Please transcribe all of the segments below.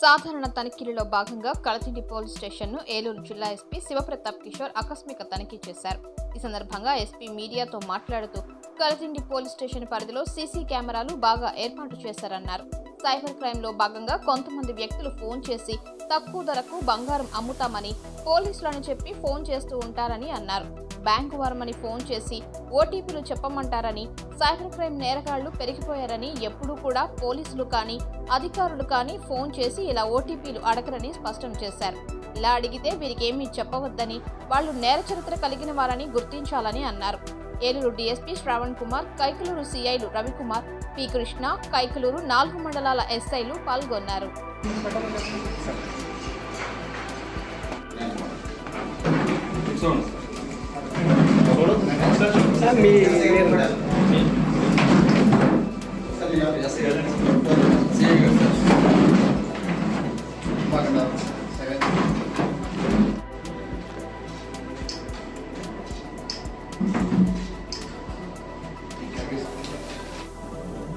సాధారణ తనిఖీలలో భాగంగా కలతిండి పోలీస్ స్టేషన్ను ఏలూరు జిల్లా ఎస్పీ శివప్రతాప్ కిషోర్ ఆకస్మిక తనిఖీ చేశారు. ఈ సందర్భంగా ఎస్పీ మీడియాతో మాట్లాడుతూ కలతిండి పోలీస్ స్టేషన్ పరిధిలో సీసీ కెమెరాలు బాగా ఏర్పాటు చేశారన్నారు. సైబర్ క్రైమ్లో భాగంగా కొంతమంది వ్యక్తులు ఫోన్ చేసి తక్కువ ధరకు బంగారం అమ్ముతామని పోలీసులను చెప్పి ఫోన్ చేస్తూ ఉంటారని అన్నారు. బ్యాంకు వారమని ఫోన్ చేసి ఓటీపీలు చెప్పమంటారని సైబర్ క్రైమ్ నేరగాళ్ళు పెరిగిపోయారని ఎప్పుడూ కూడా పోలీసులు కానీ అధికారులు కానీ ఫోన్ చేసి ఇలా ఓటీపీలు అడగరని స్పష్టం చేశారు. ఇలా అడిగితే వీరికేమీ చెప్పవద్దని వాళ్ళు నేర చరిత్ర కలిగిన వారని గుర్తించాలని అన్నారు. ఏలూరు డీఎస్పీ శ్రావణ్ కుమార్ కైకలూరు సిఐలు రవికుమార్ పి కృష్ణ కైకలూరు నాలుగు మండలాల ఎస్ఐలు పాల్గొన్నారు. సార్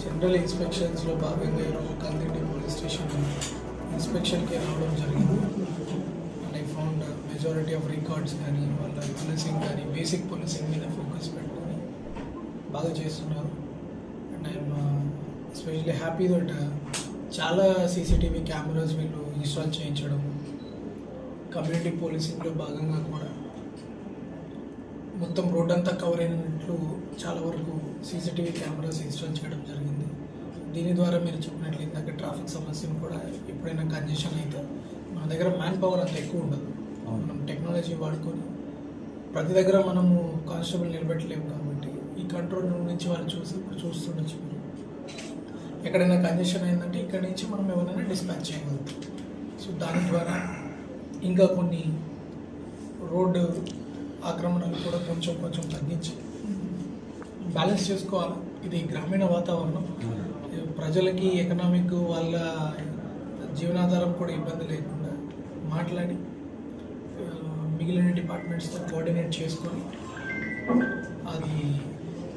జనరల్ ఇన్స్పెక్షన్స్లో భాగంగా ఈరోజు కందిండి పోలీస్ స్టేషన్ ఇన్స్పెక్షన్కి రావడం జరిగింది and I found majority of records కానీ వాళ్ళ పోలీసింగ్ కానీ బేసిక్ పోలీసింగ్ మీద ఫోకస్ పెట్టుకొని బాగా చేస్తున్నారు. And I'm especially happy that చాలా సీసీటీవీ కెమెరాస్ వీళ్ళు ఇన్స్టాల్ చేయించడం కమ్యూనిటీ పోలీసింగ్లో భాగంగా కూడా మొత్తం రోడ్ అంతా కవర్ అయినట్లు చాలా వరకు సీసీటీవీ కెమెరాస్ ఇన్స్టాల్ చేయడం జరిగింది. దీని ద్వారా మీరు చెప్పినట్లు ఇందాక ట్రాఫిక్ సమస్యను కూడా ఎప్పుడైనా కంజెషన్ అయితే మన దగ్గర మ్యాన్ పవర్ అంత ఎక్కువ ఉండదు. మనం టెక్నాలజీ వాడుకొని ప్రతి దగ్గర మనము కానిస్టేబుల్ నిలబెట్టలేము కాబట్టి ఈ కంట్రోల్ రూమ్ నుంచి వాళ్ళు చూసి ఇప్పుడు చూస్తుండొచ్చు ఎక్కడైనా కంజెషన్ అయిందంటే ఇక్కడ నుంచి మనం ఎవరైనా డిస్పాచ్ చేయగలుగుతాం. సో దాని ద్వారా ఇంకా కొన్ని రోడ్డు ఆక్రమణలు కూడా కొంచెం కొంచెం తగ్గించి బ్యాలెన్స్ చేసుకోవాలి? ఇది గ్రామీణ వాతావరణం. ప్రజలకి ఎకనామిక్ వాళ్ళ జీవనాధారం కూడా ఇబ్బంది లేకుండా మాట్లాడి మిగిలిన డిపార్ట్మెంట్స్తో కోఆర్డినేట్ చేసుకొని అది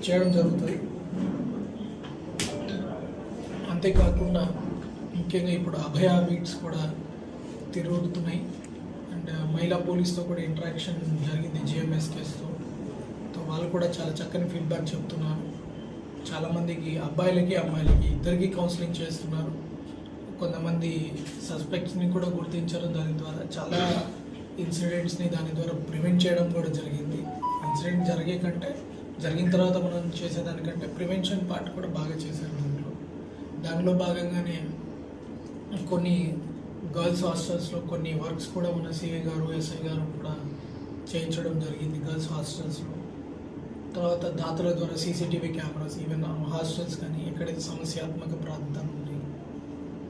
చేయడం జరుగుతుంది. అంతేకాకుండా ముఖ్యంగా ఇప్పుడు అభయ బీట్స్ కూడా తిరుగుతున్నాయి. అండ్ మహిళా పోలీస్తో కూడా ఇంటరాక్షన్ జరిగింది జిఎంఎస్ కేసుతో. తో వాళ్ళు కూడా చాలా చక్కని ఫీడ్బ్యాక్ చెప్తున్నారు. చాలామందికి అబ్బాయిలకి అమ్మాయిలకి ఇద్దరికి కౌన్సిలింగ్ చేస్తున్నారు. కొంతమంది సస్పెక్ట్స్ని కూడా గుర్తించడం దాని ద్వారా చాలా ఇన్సిడెంట్స్ని దాని ద్వారా ప్రివెంట్ చేయడం కూడా జరిగింది. ఇన్సిడెంట్ జరిగే కంటే జరిగిన తర్వాత మనం చేసేదానికంటే ప్రివెన్షన్ పార్ట్ కూడా బాగా చేశారు దాంట్లో. దానిలో భాగంగానే కొన్ని గర్ల్స్ హాస్టల్స్లో కొన్ని వర్క్స్ కూడా మన సిఐ గారు ఎస్ఐ గారు కూడా చేయించడం జరిగింది గర్ల్స్ హాస్టల్స్లో. తర్వాత దాతల ద్వారా సీసీటీవీ కెమెరాస్ ఈవెన్ హాస్టల్స్ కానీ ఎక్కడైతే సమస్యాత్మక ప్రాంతాలు ఉన్నాయి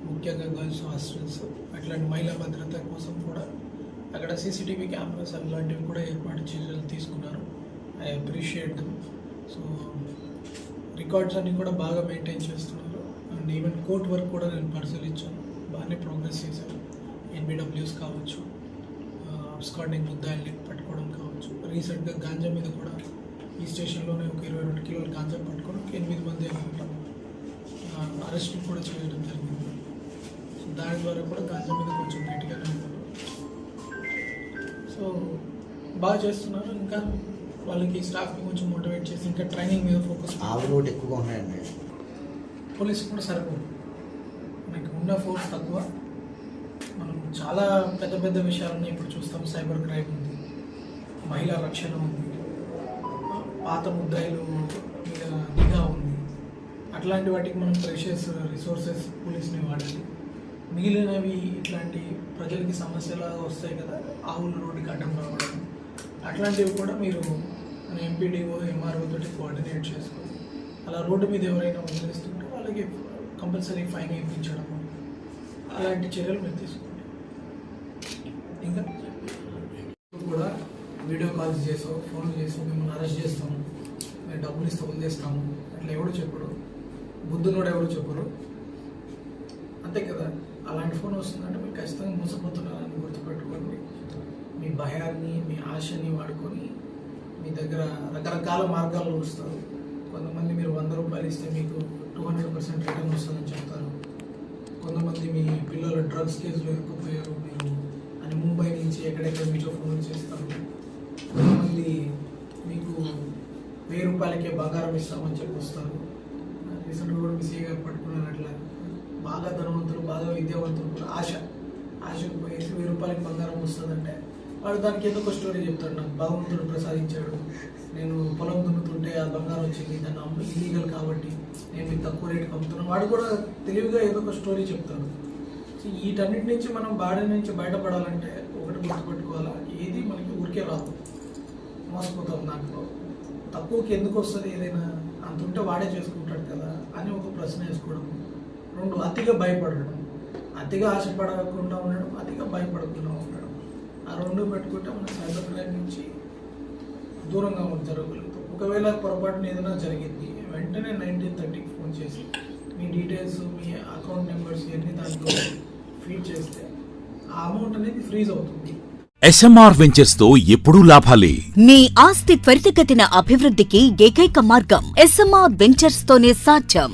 ముఖ్యంగా గర్ల్స్ హాస్టల్స్ అట్లాంటి మహిళా భద్రత కోసం కూడా అక్కడ సీసీటీవీ కెమెరాస్ అలాంటివి కూడా ఏర్పాటు చర్యలు తీసుకున్నారు. I appreciate them so records అన్ని కూడా బాగా మెయింటైన్ చేస్తున్నారు. అండ్ ఈవెన్ కోర్ట్ వర్క్ కూడా నేను పరిశీలించాను. బాగానే ప్రోగ్రెస్ చేశాను ఎన్బిడబ్ల్యూస్ కావచ్చు uh, అబ్స్కాండింగ్ ముద్దాయిల్ని పట్టుకోవడం కావచ్చు. రీసెంట్గా గాంజా మీద కూడా ఈ స్టేషన్లోనే ఒక ఇరవై రెండు కిలోల గాంజా పట్టుకొని ఒక ఎనిమిది మంది అనుకుంటాం అరెస్ట్ uh, కూడా చేయడం జరిగింది. దాని ద్వారా కూడా గాంజా మీద కొంచెం గట్టిగానే ఉంటుంది సో బాగా చేస్తున్నారు. ఇంకా వాళ్ళకి స్టాఫ్ని కొంచెం మోటివేట్ చేసి ఇంకా ట్రైనింగ్ మీద ఫోకస్ ఆవు రోడ్ ఎక్కువగా ఉన్నాయండి. పోలీస్ కూడా సరిపోదు మనకి ఉన్న ఫోర్స్ తక్కువ. మనం చాలా పెద్ద పెద్ద విషయాలని ఇప్పుడు చూస్తాం. సైబర్ క్రైమ్ ఉంది. మహిళా రక్షణ ఉంది. పాత ముద్దాయిలు మీద నిఘా ఉంది. అట్లాంటి వాటికి మనం ప్రెషియస్ రిసోర్సెస్ పోలీస్ని వాడాలి. మిగిలినవి ఇట్లాంటి ప్రజలకి సమస్యలాగా వస్తాయి కదా ఆవులు రోడ్డుకి అడ్డం రావడం అట్లాంటివి కూడా మీరు మన ఎంపీడీఓ ఎంఆర్ఓ తోటి కోఆర్డినేట్ చేసుకొని అలా రోడ్డు మీద ఎవరైనా వదిలేస్తుంటే వాళ్ళకి కంపల్సరీ ఫైన్ వేయించడం అలాంటి చర్యలు మీరు తీసుకోండి. ఇంకా? కూడా వీడియో కాల్స్ చేసావు ఫోన్ చేసావు మిమ్మల్ని అరెస్ట్ చేస్తాము మేము డబ్బులు ఇస్తే వదిలేస్తాము అట్లా ఎవడు చెప్పడు బుద్ధునోడు ఎవడు చెప్పరు? అంతే కదా? అలాంటి ఫోన్ వస్తుందంటే మీరు ఖచ్చితంగా మోసపోతున్నారని గుర్తుపెట్టుకోండి. మీ భయాన్ని మీ ఆశని వాడుకొని మీ దగ్గర రకరకాల మార్గాల్లో వస్తారు కొంతమంది మీరు వంద రూపాయలు ఇస్తే మీకు టూ హండ్రెడ్ పర్సెంట్ రిటర్న్ వస్తుందని చెప్తారు. కొంతమంది మీ పిల్లలు డ్రగ్స్ కేసులో ఇరుక్కుపోయారు మీరు అని ముంబై నుంచి ఎక్కడెక్కడ మీతో ఫోన్ చేస్తారు. కొంతమంది మీకు వెయ్యి రూపాయలకే బంగారం ఇస్తామని చెప్పి వస్తారు. రీసెంట్గా కూడా మీ సీఏ గారు పట్టుకున్నారు అట్లా బాగా ధనవంతులు బాగా విద్యావంతులు కూడా ఆశ. ఆశకు పోయేసి వెయ్యి రూపాయలకి బంగారం వస్తుందంటే వాడు దానికి ఎందుకు ఒక స్టోరీ చెప్తాడు నాకు. భగవంతుడు ప్రసాదించాడు. నేను పొలం దున్నుతుంటే ఆ బంగారం వచ్చింది. దాన్ని అమ్మ ఇల్లీగల్ కాబట్టి నేను మీకు తక్కువ రేటుకి అమ్ముతున్నాను. వాడు కూడా తెలివిగా ఏదో ఒక స్టోరీ చెప్తాడు. సో వీటన్నిటి నుంచి మనం బాడీ నుంచి బయటపడాలంటే ఒకటి గుర్తుపెట్టుకోవాలా? ఏది మనకి ఊరికే రాదు. మోసపోతాం దాంట్లో. తక్కువకి ఎందుకు వస్తుంది ఏదైనా? అంత ఉంటే వాడే చేసుకుంటాడు కదా అని ఒక ప్రశ్న వేసుకోవడం. రెండు అతిగా భయపడడం అతిగా ఆశపడకుండా ఉండడం అతిగా భయపడకుండా ఉండడం. ఆ రెండు పెట్టుకుంటే మన సైబర్ క్రైమ్ నుంచి దూరంగా జరగగలుగుతాం. ఒకవేళ పొరపాటున ఏదైనా జరిగింది వెంటనే నైన్టీన్ థర్టీకి ఫోన్ చేసి మీ డీటెయిల్స్ మీ అకౌంట్ నెంబర్స్ ఇవన్నీ దాంట్లో ఫీడ్ చేస్తే ఆ అమౌంట్ అనేది ఫ్రీజ్ అవుతుంది. ఎస్ఎంఆర్ వెంచర్స్తో ఎప్పుడూ లాభాలే. మీ ఆస్తి త్వరితగతిన అభివృద్ధికి ఏకైక మార్గం ఎస్ఎంఆర్ వెంచర్స్ తోనే సాధ్యం.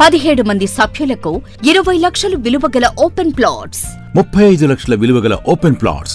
పదిహేడు మంది సభ్యులకు ఇరవై లక్షలు విలువ గల ఓపెన్ ప్లాట్స్. ముప్పై ఐదు లక్షల విలువగల ఓపెన్ ప్లాట్స్